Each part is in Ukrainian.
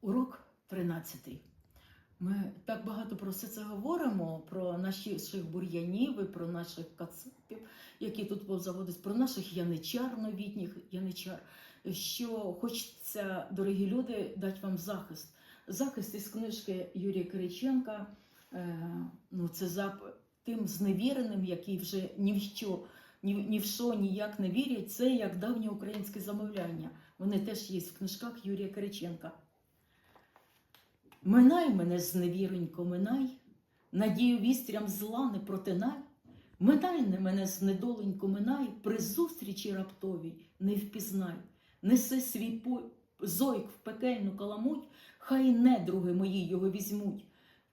Урок 13. Ми так багато про все це говоримо, про наших бур'янів і про наших кацапів, які тут повзаводять, про наших яничар, новітніх яничар, що хочеться, дорогі люди, дати вам захист. Захист із книжки Юрія Кириченка. Е, ну, це за тим зневіреним, який вже ні в що, ні, ні в що ніяк не вірять. Це як давнє українське замовляння. Вони теж є в книжках Юрія Кириченка. Минай мене зневіронько, минай, надію вістрям зла не протинай, минай не мене знедоленько, минай, при зустрічі раптовій не впізнай, неси свій зойк в пекельну каламуть, хай недруги мої його візьмуть.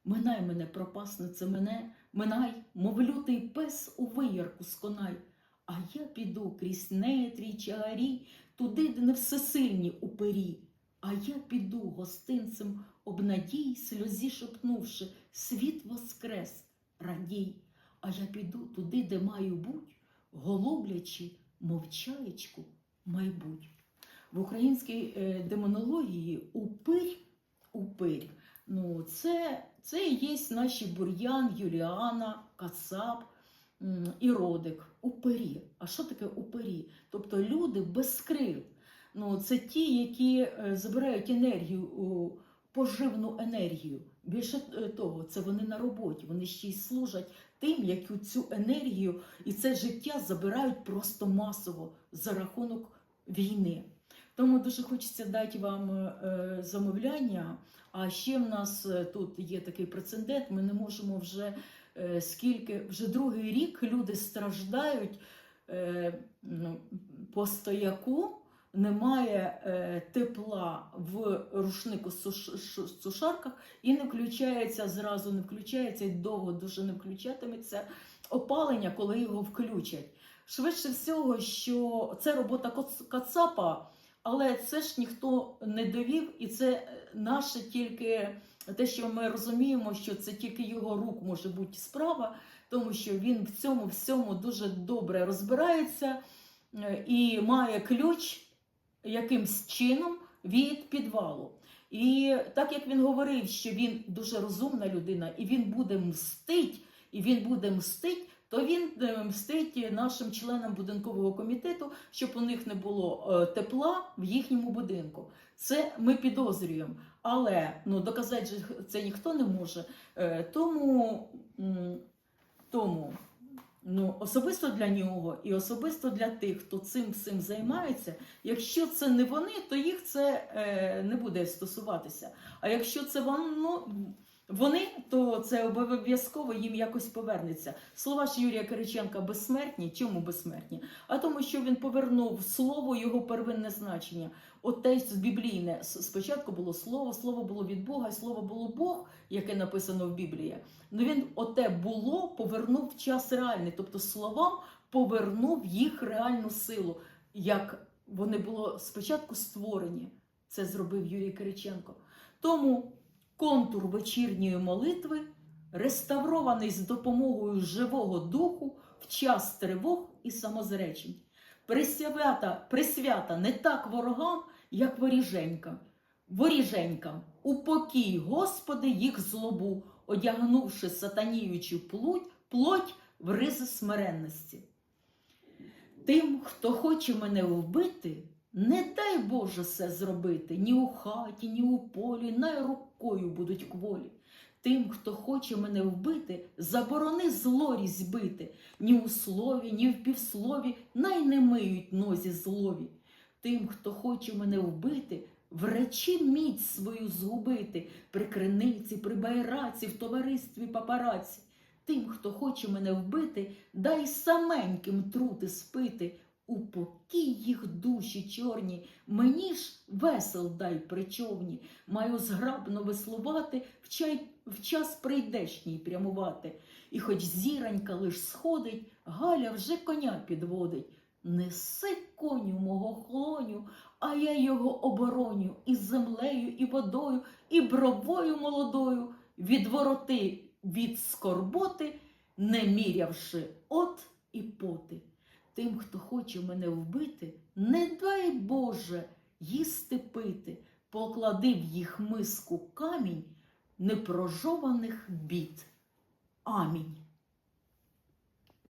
Минай мене, пропаснице, мене, минай, мов лютий пес у виярку сконай, а я піду крізь нетрій чагарі, туди, де не всесильні упері. А я піду гостинцем обнадій, сльозі шепнувши, світ воскрес, радій. А я піду туди, де маю буть, голублячи, мовчаєчку, майбуть. В українській е, демонології упирь, упирь, ну це, це є наші бур'ян, Юліана, Кацап і Родик. Упирі. А що таке упирі? Тобто люди без крил. Ну, це ті, які е, забирають енергію, поживну енергію. Більше е, того, це вони на роботі, вони ще й служать тим, які цю енергію і це життя забирають просто масово за рахунок війни. Тому дуже хочеться дати вам е, замовляння. А ще в нас тут є такий прецедент. Ми не можемо вже скільки вже другий рік люди страждають ну, по стояку немає е, тепла в рушнику сушарках і не включається зразу, не включається і довго дуже не включатиметься опалення, коли його включать. Швидше всього, що це робота Кацапа, але це ж ніхто не довів, і це е, наше тільки те, що ми розуміємо, що це тільки його рук може бути справа, тому що він в цьому всьому дуже добре розбирається е, і має ключ якимсь чином від підвалу. І так як він говорив, що він дуже розумна людина, і він буде мстить, і він буде мстить, то він е, мстить нашим членам будинкового комітету, щоб у них не було е, тепла в їхньому будинку. Це ми підозрюємо. Але ну, доказати це ніхто не може. Е, Тому, тому ну, особисто для нього і особисто для тих, хто цим всім займається, якщо це не вони, то їх це е, не буде стосуватися. А якщо це воно, вони, то це обов'язково їм якось повернеться. Слова ж Юрія Кириченка безсмертні. Чому безсмертні? А тому, що він повернув слово його первинне значення. Отець біблійне спочатку було слово, слово було від Бога, слово було Бог, яке написано в Біблії. Ну він оте було, повернув в час реальний, тобто словам повернув їх реальну силу, як вони було спочатку створені. Це зробив Юрій Кириченко. Тому контур вечірньої молитви, реставрований з допомогою живого духу в час тривог і самозречень. Присвята, присвята не так ворогам, як воріженькам. Воріженькам, упокій, Господи, їх злобу, одягнувши сатаніючу плоть, плоть в ризи смиренності. Тим, хто хоче мене вбити, не дай Боже все зробити ні у хаті, ні у полі, най рукою будуть кволі. Тим, хто хоче мене вбити, заборони зло різьбити, ні у слові, ні в півслові, най не миють нозі злові. Тим, хто хоче мене вбити, в речі міць свою згубити, при криниці, при байраці, в товаристві папараці. Тим, хто хоче мене вбити, дай саменьким трути спити, упокій їх душі чорні, мені ж весел дай причовні, маю зграбно веслувати, в, чай, в час прийдешній прямувати. І хоч зіранька лиш сходить, Галя вже коня підводить. Неси коню мого хлоню, а я його обороню і землею, і водою, і бровою молодою, від вороти, від скорботи, не мірявши от і поти тим, хто хоче мене вбити, не дай Боже їсти пити, поклади в їх миску камінь непрожованих бід. Амінь.